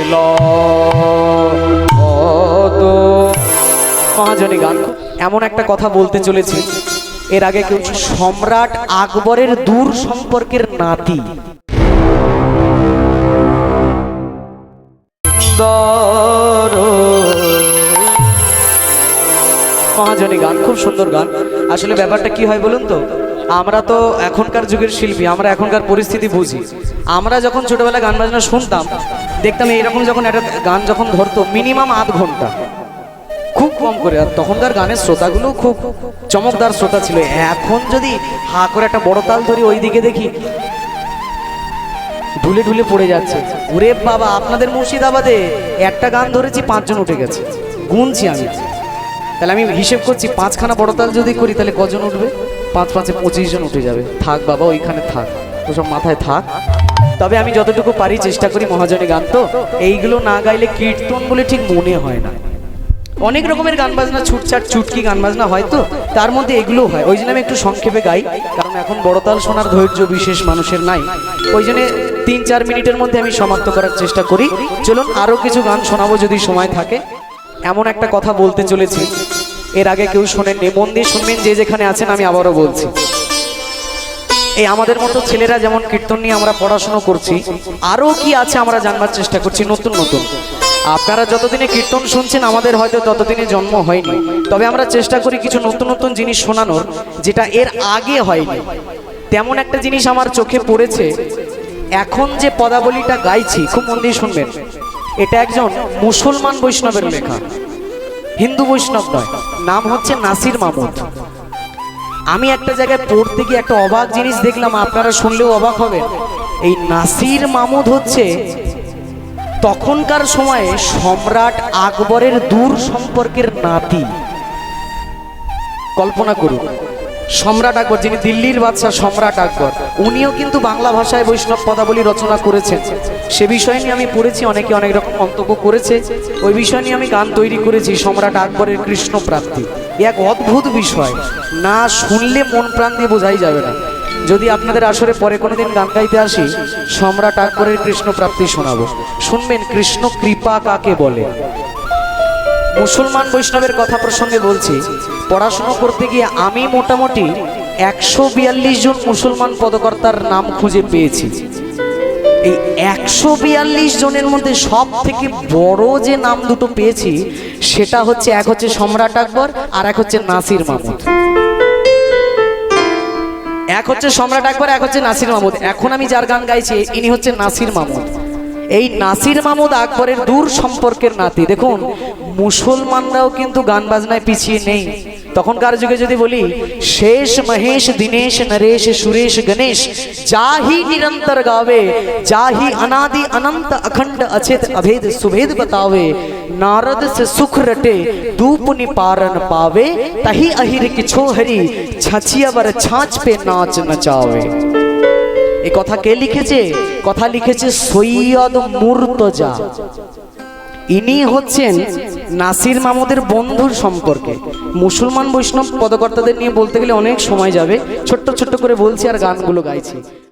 এল মহাজনী গান এমন একটা কথা বলতে চলেছি। এর আগে কেউ সম্রাট আকবরের দূর সম্পর্কের নাতি। মহাজনী গান, খুব সুন্দর গান। আসলে ব্যাপারটা কি হয় বলুন তো? আমরা তো এখনকার যুগের শিল্পী, আমরা এখনকার পরিস্থিতি বুঝি। আমরা যখন ছোটবেলায় গান বাজনা শুনতাম, দেখতাম এইরকম যখন একটা গান যখন ধরতো মিনিমাম আধ ঘণ্টা। খুব কম করে, আর তখনকার গানের শ্রোতাগুলো খুব চমকদার শ্রোতা ছিল। এখন যদি হা করে একটা বড় তাল ধরি ওই দিকে দেখি ঢুলে ঢুলে পড়ে যাচ্ছে। ওরে বাবা, আপনাদের মুর্শিদাবাদে একটা গান ধরেছি, পাঁচজন উঠে গেছে। গুনছি আমি। তাহলে আমি হিসেব করছি, পাঁচখানা বড় তাল যদি করি, তাহলে কজন উঠবে? পাঁচ পাঁচে পঁচিশ জন উঠে যাবে। থাক বাবা, ওইখানে থাক। ওসব মাথায় থাক। তবে আমি যতটুকু পারি চেষ্টা করি মহাজনী গান তো, এইগুলো না গাইলে কীর্তন বলে ঠিক মনে হয় না। অনেক রকমের গান বাজনা, ছুটছাট ছুটকি গান বাজনা হয় তো, তার মধ্যে এগুলো হয়। ওই জন্য আমি একটু সংক্ষেপে গাই, কারণ এখন বড়তাল শোনার ধৈর্য বিশেষ মানুষের নাই। ওই জন্য তিন চার মিনিটের মধ্যে আমি সমাপ্ত করার চেষ্টা করি। চলুন আরও কিছু গান শোনাবো যদি সময় থাকে। এমন একটা কথা বলতে চলেছি। এর আগে কেউ শোনেননি, মন দিয়ে শুনবেন, যে যেখানে আছেন, আমি আবারও বলছি। এই আমাদের মতো ছেলেরা যেমন কীর্তন নিয়ে আমরা পড়াশুনো করছি, আরও কি আছে আমরা জানবার চেষ্টা করছি, নতুন নতুন। আপনারা যতদিনে কীর্তন শুনছেন, আমাদের হয়তো ততদিনে জন্ম হয়নি। তবে আমরা চেষ্টা করি কিছু নতুন নতুন জিনিস শোনানোর, যেটা এর আগে হয়নি। তেমন একটা জিনিস আমার চোখে পড়েছে, এখন যে পদাবলীটা গাইছি, খুব মন দিয়ে শুনবেন। এটা একজন মুসলমান বৈষ্ণবের লেখা। হিন্দু বৈষ্ণব নয়, নাম হচ্ছে নাসির মামুদ আমি একটা জায়গায় পড়তে গিয়ে একটা অবাক জিনিস দেখলাম, আপনারা শুনলেও অবাক হবেন। এই নাসির মামুদ হচ্ছে তখনকার সময়ে সম্রাট আকবরের দূর সম্পর্কের নাতি। কল্পনা করুন, সম্রাট আকবর, যিনি দিল্লির বাদশাহ সম্রাট আকবর, উনিও কিন্তু বাংলা ভাষায় বৈষ্ণব পদাবলী রচনা করেছেন। সে বিষয় নিয়ে আমি পড়েছি, অনেকে অনেক রকম মন্তব্য করেছে। ওই বিষয় নিয়ে আমি গান তৈরি করেছি, সম্রাট আকবরের কৃষ্ণ প্রাপ্তি। এক অদ্ভুত বিষয়, না শুনলে মন প্রাণ দিয়ে বোঝাই যাবে না। যদি আপনাদের আসরে পরে কোনোদিন গান গাইতে আসি, সম্রাট আকবরের কৃষ্ণ প্রাপ্তি শোনাবো। শুনবেন, কৃষ্ণ কৃপা কাকে বলে? মুসলমান বৈষ্ণবের কথা প্রসঙ্গে বলছি, পড়াশোনা করতে গিয়ে আমি মোটামুটি একশো বিয়াল্লিশ জন মুসলমান পদকর্তার নাম খুঁজে পেয়েছি। এই একশো বিয়াল্লিশ জনের মধ্যে সব থেকে বড় যে নাম দুটো পেয়েছি, সেটা হচ্ছে এক হচ্ছে সম্রাট আকবর আর এক হচ্ছে নাসির মাহমুদ। এক হচ্ছে সম্রাট আকবর, এক হচ্ছে নাসির মাহমুদ। এখন আমি যার গান গাইছি, ইনি হচ্ছে নাসির মাহমুদ। এই নাসির মাহমুদ আকবরের দূর সম্পর্কের নাতি। দেখুন, মুসলমানরাও কিন্তু গান বাজনায় পিছিয়ে নেই। তখনকার যুগে যদি বলি, শেষ মহেশ, দিনেশ, নরেশ, সুরেশ, গণেশ, যাহি নিরন্তর গাবে যাহি অনাদি অনন্ত अखंड अचेत अभेद सुभेद बतावे नारद से सुख रटे धूप निपारन पावे तही अहिर किछो हरी छाछिया बर छाछ पे नाच नचावे এ কথা কে লিখেছে? কথা লিখেছে সৈয়দ মুর্তজা। ইনি হচ্ছেন নাসির মামুদের বন্ধুর সম্পর্কে। মুসলমান বৈষ্ণব পদকর্তাদের নিয়ে বলতে গেলে অনেক সময় যাবে। ছোট্ট ছোট্ট করে বলছি আর গানগুলো গাইছি।